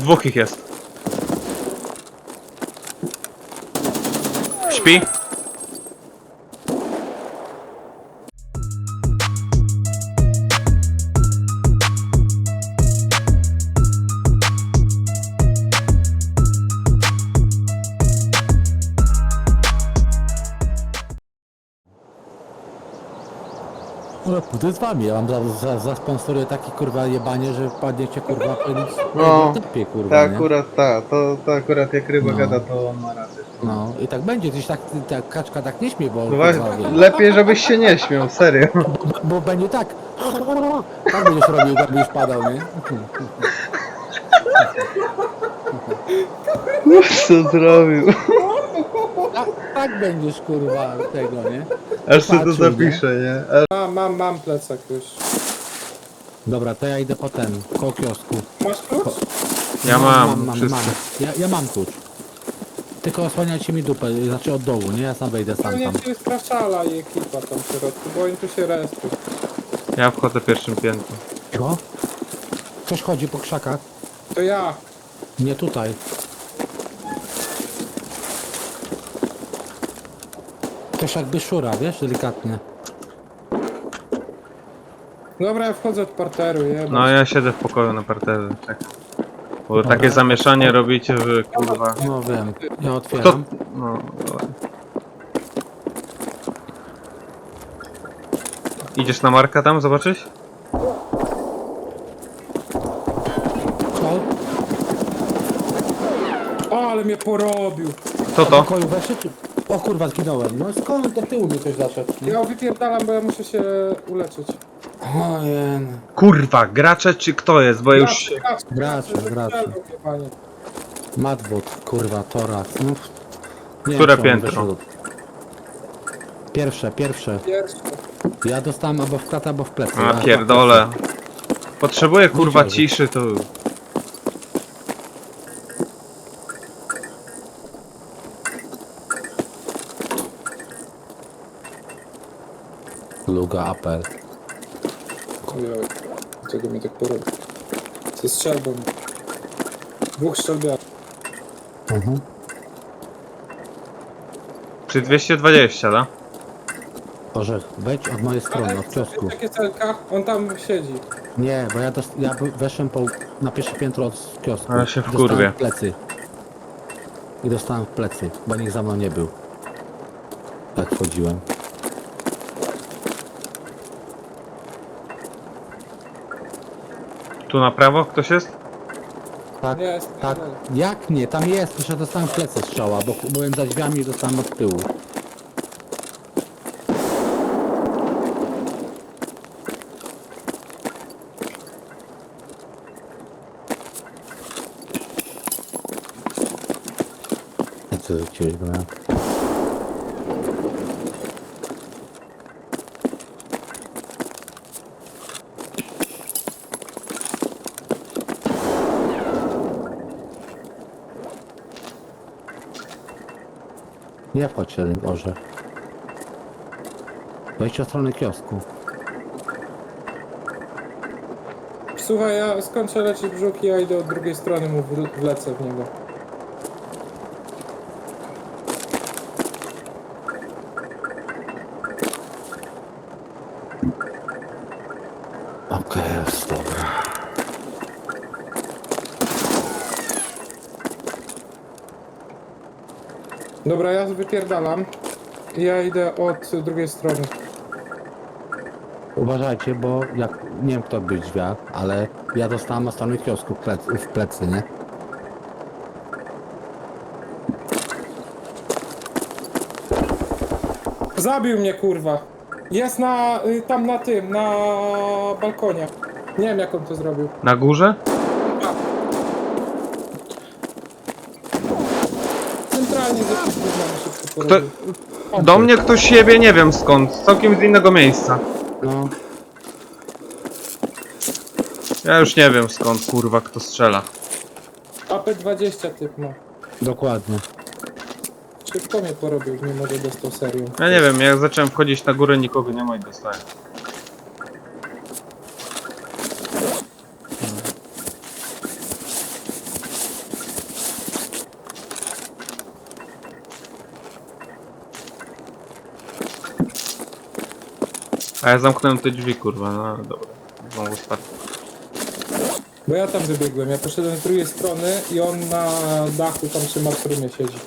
Dwóch ich jest. Śpi? No pójdę z wami, ja wam za, za, zasponsoruję taki kurwa jebanie, że wpadniecie kurwa pewnie No, na topie kurwa, Ta nie? akurat ta, to, to akurat jak ryba No. gada, to on ma rację. No i tak będzie, gdzieś tak, tak kaczka tak nie śmie, bo, No właśnie, kurwa, wie, lepiej żebyś się nie śmiał, serio. bo będzie tak, tak będziesz robił, będziesz padał, nie? Co zrobił? Tak, tak będziesz kurwa tego, nie? Aż sobie to Patrzył, nie? zapiszę, nie? Aż... Mam, mam, mam plecak już. Dobra, to ja idę po ten, koło kiosku. Masz klucz? Ja mam, mam, mam, wszystko. Ja, ja mam klucz. Tylko osłaniajcie mi dupę, znaczy od dołu, nie? Ja sam wejdę sam Pewnie tam. ci jest Kraszala i ekipa tam w środku, bo oni tu się respią. Ja wchodzę pierwszym piętrem. Co? Ktoś chodzi po krzakach? To ja. Nie tutaj. Ktoś jakby szura, wiesz, delikatnie. Dobra, ja wchodzę od parteru, jeba. No ja siedzę w pokoju na parterze. Tak. Bo takie zamieszanie robicie, że kurwa. No wiem, ja To. otwieram. No, dobra. Idziesz na Marka tam zobaczyć? Co? O, ale mnie porobił. Kto Do to? pokoju czy- O kurwa, zginąłem. No skąd do tyłu mi ktoś zaszedł? Ja wypierdalam, bo ja muszę się uleczyć. Ojej. Kurwa, gracze czy kto jest? Bo już. się- Gracze, Gracze. Madwód, kurwa, torak. No, nie Które wiem, czy on piętro? wyszedł. Pierwsze, pierwsze. Pierwszy. Ja dostałem albo w klatę, albo w plecy. A Ja- pierdolę. Potrzebuję kurwa ciszy, to. Luga, apel. Ojoj, Dlaczego mnie tak porobił? Ze strzelbą. Dwóch strzelbiarzy. Mhm. Przy 220, da? Orzech, wejdź od mojej strony, od kiosku. Takie celka, on tam siedzi. Nie, bo ja, dost, ja by- weszłem po, na pierwsze piętro od kiosku. Ale się I wkurwię. w plecy. I dostałem w plecy, bo nikt za mną nie był. Tak wchodziłem. Tu na prawo ktoś jest? Tak, Nie, jest tak. na dole. Jak nie? Tam jest, przecież ja dostałem w plecy strzała, bo byłem za drzwiami i dostałem od tyłu. Co chciałeś go ja? Nie wchodź się, Boże. Wejdź od strony kiosku. Słuchaj, ja skończę leczyć brzuch i ja idę od drugiej strony, mu wle- wlecę w niego. Okej, jest dobra. Dobra, ja wypierdalam. Ja idę od drugiej strony. Uważajcie, bo jak nie wiem kto był drzwiach, ale ja dostałem od strony kiosku w plecy, w plecy, nie? Zabił mnie, kurwa. Jest na, y, tam na tym, na balkonie. Nie wiem, jak on to zrobił. Na górze? Centralnie z jakimś gównem szybko Kto... Do mnie ktoś jebie, nie wiem skąd. Całkiem z innego miejsca. No, Ja już nie wiem skąd, kurwa, kto strzela. AP20 typ ma. dokładnie. Szybko mnie porobił, mimo że dostał serią. Ja nie wiem, jak zacząłem wchodzić na górę, nikogo nie ma i dostałem. A ja zamknąłem te drzwi, kurwa, no dobra. Znowu otwarte. Bo ja tam wybiegłem, ja poszedłem z drugiej strony i on na dachu tam przy martrumie siedzi.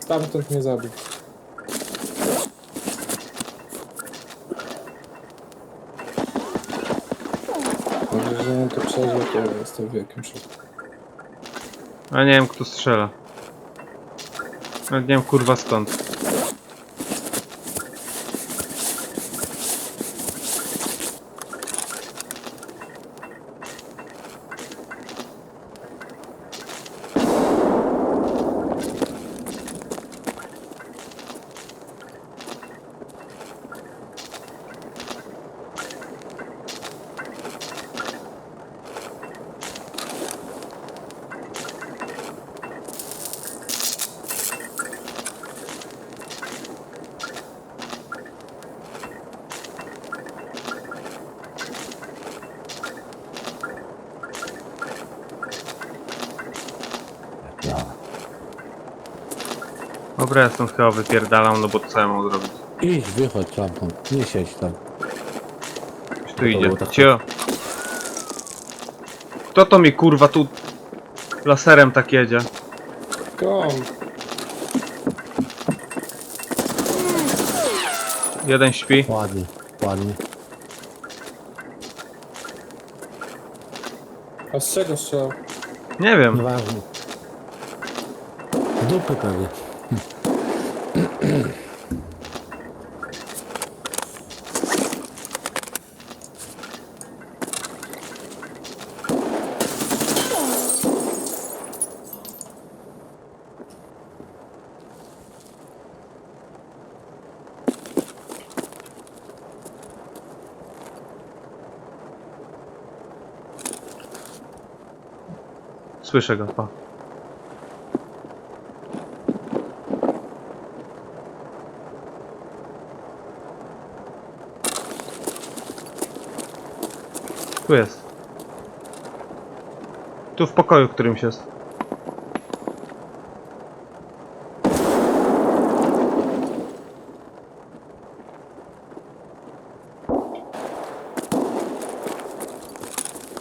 Stamtąd mnie zabił. Dobrze, że on to przeżył, to ja jestem w wielkim szoku. A nie wiem, kto strzela. Nawet nie wiem, kurwa, skąd. Dobra, ja stąd chyba wypierdalam, no bo co ja mam zrobić? Idź, wychodź stamtąd. Nie siedź tam. Ktoś tu To idzie. było tak- Cio. Kto to mi, kurwa, tu laserem tak jedzie? Kom, Jeden śpi. Ładnie, ładnie. a z czego strzelał? Nie wiem. Nieważne. Z dupy pewnie. Słyszę go, pa. Tu jest. Tu w pokoju którymś jest.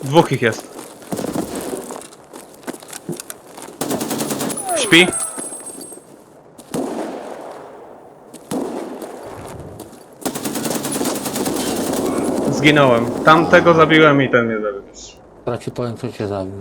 Dwóch ich jest. Śpi? Zginąłem. Tamtego zabiłem i ten mnie zabił. Teraz ci powiem, co cię zabił.